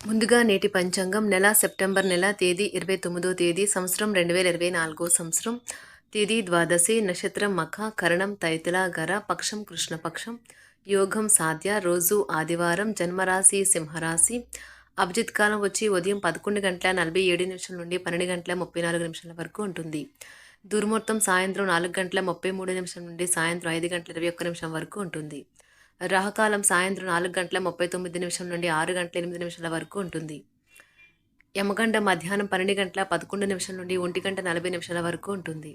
ముందుగా నేటి పంచాంగం నెల సెప్టెంబర్ నెల తేదీ ఇరవై తొమ్మిదో తేదీ సంవత్సరం రెండు వేల ఇరవై నాలుగో సంవత్సరం. తేదీ ద్వాదశి నక్షత్రం మఖ కరణం తైతుల గర పక్షం కృష్ణపక్షం. యోగం సాధ్య రోజు ఆదివారం జన్మరాశి సింహరాశి. అభిజిత్ కాలం వచ్చి ఉదయం పదకొండు గంటల నలభై ఏడు నిమిషాల నుండి పన్నెండు గంటల ముప్పై నాలుగు నిమిషాల వరకు ఉంటుంది. దుర్ముహూర్తం సాయంత్రం నాలుగు గంటల ముప్పై మూడు నిమిషం నుండి సాయంత్రం ఐదు గంటల ఇరవై ఒక్క నిమిషం వరకు ఉంటుంది. రాహకాలం సాయంత్రం నాలుగు గంటల ముప్పై తొమ్మిది నిమిషం నుండి ఆరు గంటల ఎనిమిది నిమిషాల వరకు ఉంటుంది. యమగండ మధ్యాహ్నం పన్నెండు గంటల పదకొండు నిమిషం నుండి ఒంటి గంట నలభై నిమిషాల వరకు ఉంటుంది.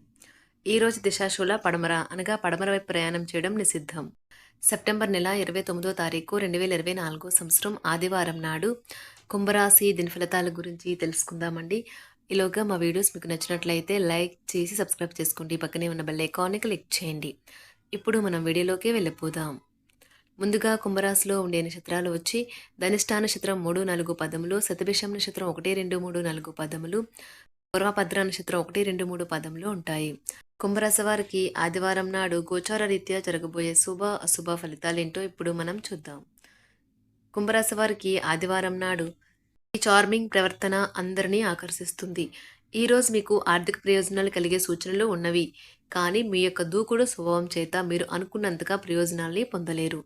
ఈరోజు దిశాశూల పడమర అనగా పడమర వైపు ప్రయాణం చేయడం నిషిద్ధం. సెప్టెంబర్ నెల ఇరవై తొమ్మిదో తారీఖు రెండు వేల ఇరవై నాలుగో సంవత్సరం ఆదివారం నాడు కుంభరాశి దీని ఫలితాల గురించి తెలుసుకుందామండి. ఈలోగా మా వీడియోస్ మీకు నచ్చినట్లయితే లైక్ చేసి సబ్స్క్రైబ్ చేసుకోండి. పక్కనే ఉన్న బెల్ ఐకాన్ని క్లిక్ చేయండి. ఇప్పుడు మనం వీడియోలోకి వెళ్ళిపోదాం. ముందుగా కుంభరాశిలో ఉండే నక్షత్రాలు వచ్చి ధనిష్ఠా నక్షత్రం మూడు నాలుగు పదములు శతభిషం నక్షత్రం ఒకటి రెండు మూడు నాలుగు పదములు పూర్వభద్ర నక్షత్రం ఒకటి రెండు మూడు పదములు ఉంటాయి. కుంభరాశి వారికి ఆదివారం నాడు గోచార రీత్యా జరగబోయే శుభ అశుభ ఫలితాలేంటో ఇప్పుడు మనం చూద్దాం. కుంభరాశి వారికి ఆదివారం నాడు ఈ చార్మింగ్ ప్రవర్తన అందరినీ ఆకర్షిస్తుంది. ఈరోజు మీకు ఆర్థిక ప్రయోజనాలు కలిగే సూచనలు ఉన్నవి. కానీ మీ యొక్క దూకుడు స్వభావం చేత మీరు అనుకున్నంతగా ప్రయోజనాల్ని పొందలేరు.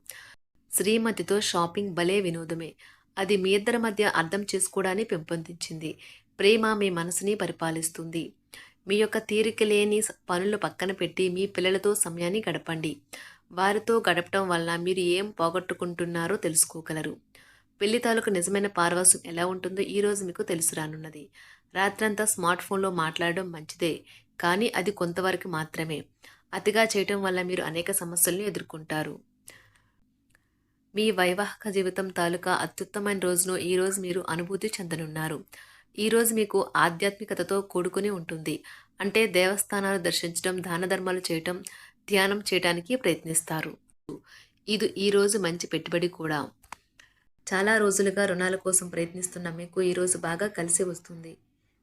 శ్రీమతితో షాపింగ్ భలే వినోదమే. అది మీ ఇద్దరి మధ్య అర్థం చేసుకోవడాన్ని పెంపొందించింది. ప్రేమ మీ మనసుని పరిపాలిస్తుంది. మీ యొక్క తీరిక లేని పనులు పక్కన పెట్టి మీ పిల్లలతో సమయాన్ని గడపండి. వారితో గడపటం వల్ల మీరు ఏం పోగొట్టుకుంటున్నారో తెలుసుకోగలరు. పెళ్ళి తాలూకు నిజమైన పారవసం ఎలా ఉంటుందో ఈరోజు మీకు తెలుసు రానున్నది. రాత్రంతా స్మార్ట్ ఫోన్లో మాట్లాడడం మంచిదే. కానీ అది కొంతవరకు మాత్రమే. అతిగా చేయటం వల్ల మీరు అనేక సమస్యలను ఎదుర్కొంటారు. మీ వైవాహిక జీవితం తాలూకా అత్యుత్తమైన రోజును ఈరోజు మీరు అనుభూతి చెందనున్నారు. ఈరోజు మీకు ఆధ్యాత్మికతతో కూడుకుని ఉంటుంది. అంటే దేవస్థానాలు దర్శించడం దాన ధర్మాలు చేయటం ధ్యానం చేయడానికి ప్రయత్నిస్తారు. ఇది ఈరోజు మంచి పెట్టుబడి కూడా. చాలా రోజులుగా రుణాల కోసం ప్రయత్నిస్తున్న మీకు ఈరోజు బాగా కలిసి వస్తుంది.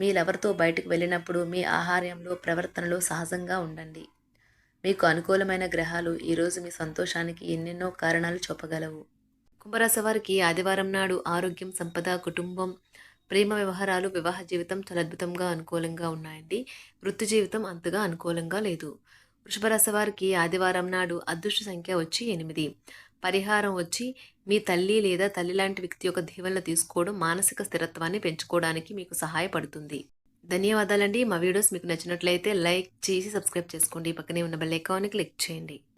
మీ లవర్తో బయటకు వెళ్ళినప్పుడు మీ ఆహార్యంలో ప్రవర్తనలో సహజంగా ఉండండి. మీకు అనుకూలమైన గ్రహాలు ఈరోజు మీ సంతోషానికి ఎన్నెన్నో కారణాలు చూపగలవు. కుంభరాశి వారికి ఆదివారం నాడు ఆరోగ్యం సంపద కుటుంబం ప్రేమ వ్యవహారాలు వివాహ జీవితం చాలా అద్భుతంగా అనుకూలంగా ఉన్నాయండి. వృత్తి జీవితం అంతగా అనుకూలంగా లేదు. వృషభరాశి వారికి ఆదివారం నాడు అదృష్ట సంఖ్య వచ్చి ఎనిమిది. పరిహారం వచ్చి మీ తల్లి లేదా తల్లి లాంటి వ్యక్తి యొక్క దీవెనలు తీసుకోవడం మానసిక స్థిరత్వాన్ని పెంచుకోవడానికి మీకు సహాయపడుతుంది. ధన్యవాదాలండి. మా వీడియోస్ మీకు నచ్చినట్లయితే లైక్ చేసి సబ్స్క్రైబ్ చేసుకోండి. పక్కనే ఉన్న బెల్ ఐకాన్ని క్లిక్ చేయండి.